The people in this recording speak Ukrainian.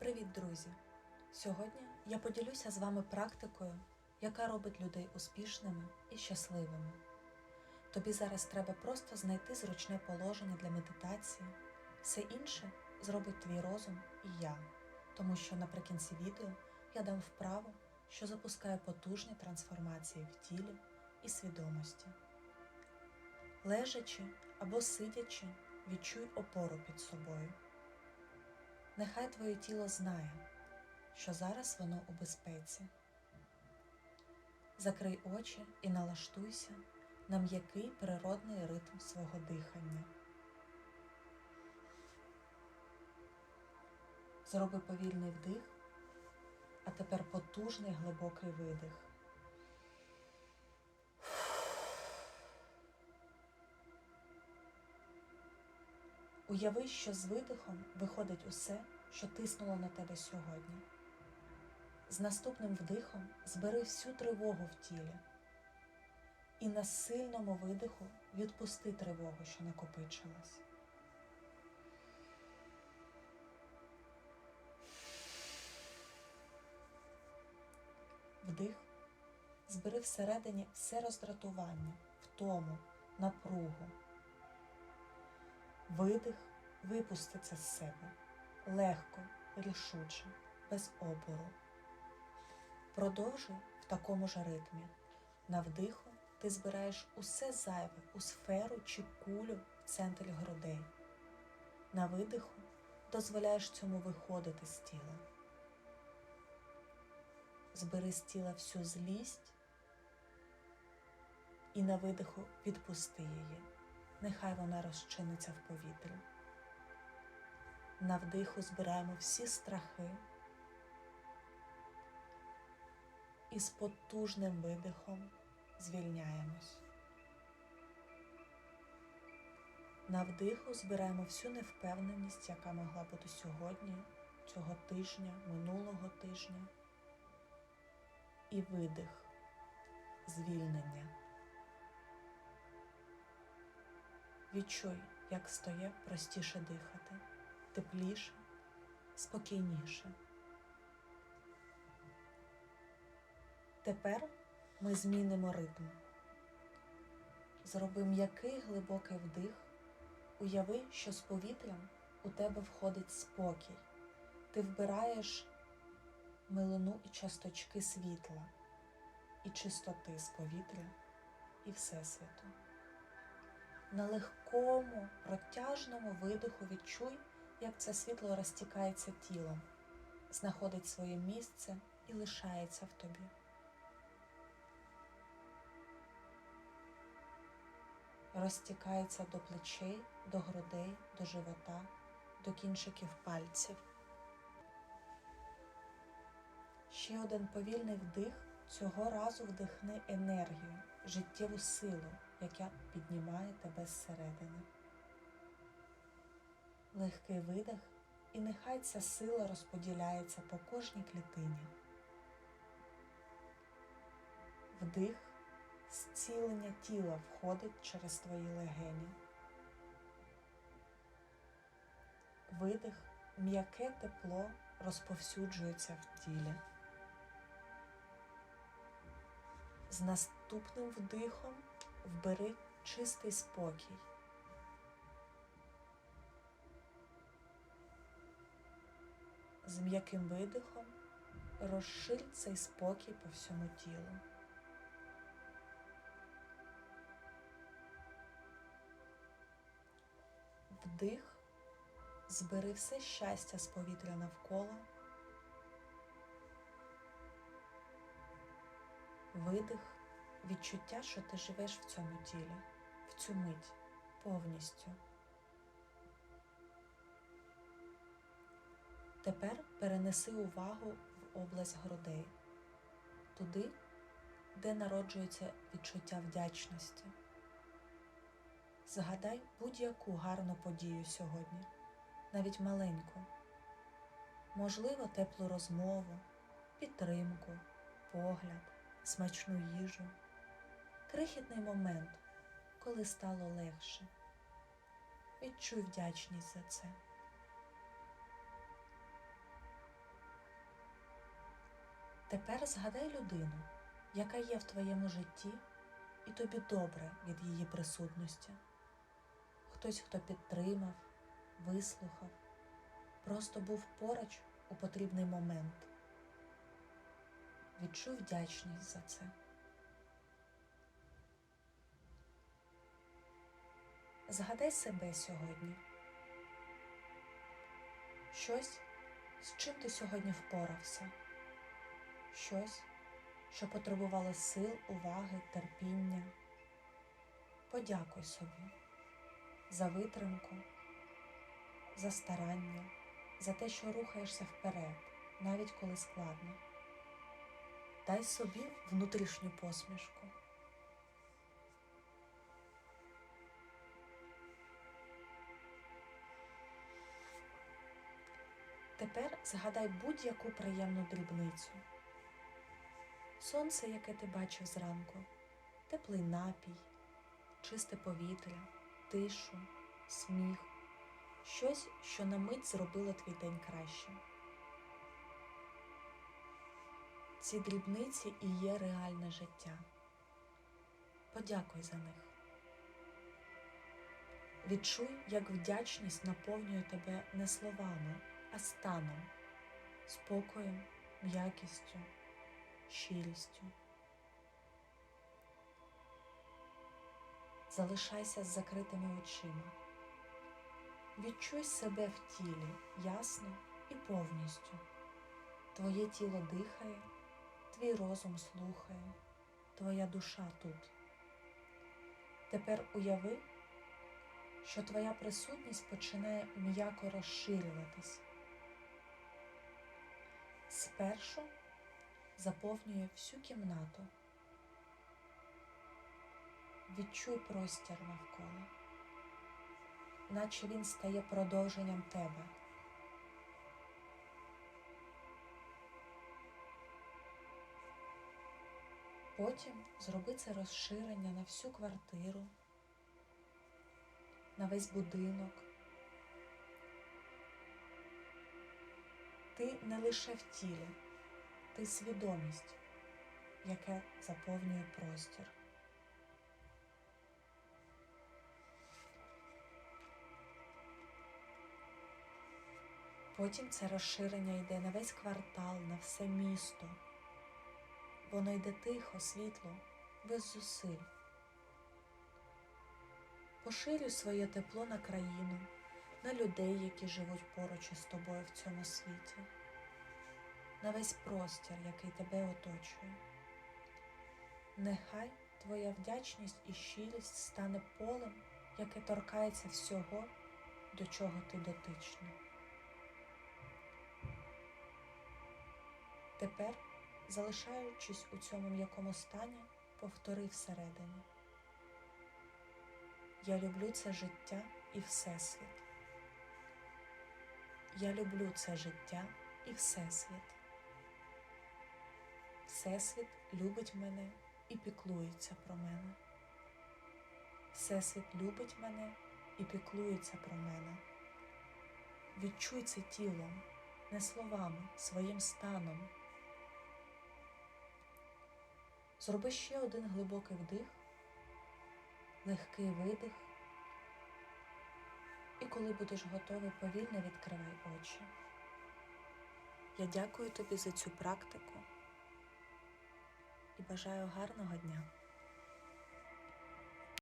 Привіт, друзі! Сьогодні я поділюся з вами практикою, яка робить людей успішними і щасливими. Тобі зараз треба просто знайти зручне положення для медитації. Все інше зробить твій розум і я, тому що наприкінці відео я дам вправу, що запускає потужні трансформації в тілі і свідомості. Лежачи або сидячи, відчуй опору під собою. Нехай твоє тіло знає, що зараз воно у безпеці. Закрий очі і налаштуйся на м'який природний ритм свого дихання. Зроби повільний вдих, а тепер потужний глибокий видих. Уяви, що з видихом виходить усе, що тиснуло на тебе сьогодні. З наступним вдихом збери всю тривогу в тілі і на сильному видиху відпусти тривогу, що накопичилась. Вдих збери всередині все роздратування, втому, напругу. Видих випусти це з себе легко, рішуче, без опору. Продовжуй в такому ж ритмі. На вдиху ти збираєш усе зайве у сферу чи кулю в центрі грудей. На видиху дозволяєш цьому виходити з тіла. Збери з тіла всю злість і на видиху відпусти її. Нехай вона розчиниться в повітрі. На вдиху збираємо всі страхи і з потужним видихом звільняємось. На вдиху збираємо всю невпевненість, яка могла бути сьогодні, цього тижня, минулого тижня. І видих, звільнення. Відчуй, як стає простіше дихати, тепліше, спокійніше. Тепер ми змінимо ритм. Зроби м'який глибокий вдих, уяви, що з повітрям у тебе входить спокій. Ти вбираєш милину і часточки світла, і чистоти з повітря і Всесвіту. На легкому, протяжному видиху відчуй, як це світло розтікається тілом, знаходить своє місце і лишається в тобі. Розтікається до плечей, до грудей, до живота, до кінчиків пальців. Ще один повільний вдих цього разу вдихни енергію, життєву силу, яка піднімає тебе зсередини. Легкий видих, і нехай ця сила розподіляється по кожній клітині. Вдих, зцілення тіла входить через твої легені. Видих, м'яке тепло розповсюджується в тілі. З наступним вдихом вбери чистий спокій. З м'яким видихом розширь цей спокій по всьому тілу. Вдих, збери все щастя з повітря навколо. Видих, відчуття, що ти живеш в цьому тілі, в цю мить повністю. Тепер перенеси увагу в область грудей, туди, де народжується відчуття вдячності. Згадай будь-яку гарну подію сьогодні, навіть маленьку, можливо, теплу розмову, підтримку, погляд смачну їжу, крихітний момент, коли стало легше. Відчуй вдячність за це. Тепер згадай людину, яка є в твоєму житті, і тобі добре від її присутності. Хтось, хто підтримав, вислухав, просто був поруч у потрібний момент. Відчуй вдячність за це. Згадай себе сьогодні. Щось, з чим ти сьогодні впорався. Щось, що потребувало сил, уваги, терпіння. Подякуй собі за витримку, за старання, за те, що рухаєшся вперед, навіть коли складно. Дай собі внутрішню посмішку. Тепер згадай будь-яку приємну дрібницю. Сонце, яке ти бачив зранку, теплий напій, чисте повітря, тишу, сміх, щось, що на мить зробило твій день кращим. Ці дрібниці і є реальне життя. Подякуй за них. Відчуй, як вдячність наповнює тебе не словами, а станом, спокоєм, м'якістю, щирістю. Залишайся з закритими очима. Відчуй себе в тілі ясно і повністю. Твоє тіло дихає, твій розум слухає, твоя душа тут. Тепер уяви, що твоя присутність починає м'яко розширюватись. Спершу заповнює всю кімнату. Відчуй простір навколо, наче він стає продовженням тебе. Потім зроби це розширення на всю квартиру, на весь будинок. Ти не лише в тілі, ти свідомість, яке заповнює простір. Потім це розширення йде на весь квартал, на все місто. Воно йде тихо, світло, без зусиль. Поширюй своє тепло на країну, на людей, які живуть поруч із тобою в цьому світі, на весь простір, який тебе оточує. Нехай твоя вдячність і щирість стане полем, яке торкається всього, до чого ти дотичний. Тепер, залишаючись у цьому м'якому стані, повтори всередині. Я люблю це життя і Всесвіт. Я люблю це життя і Всесвіт. Всесвіт любить мене і піклується про мене. Всесвіт любить мене і піклується про мене. Відчуй це тілом, не словами, своїм станом. Зроби ще один глибокий вдих, легкий видих. І коли будеш готовий, повільно відкривай очі. Я дякую тобі за цю практику і бажаю гарного дня.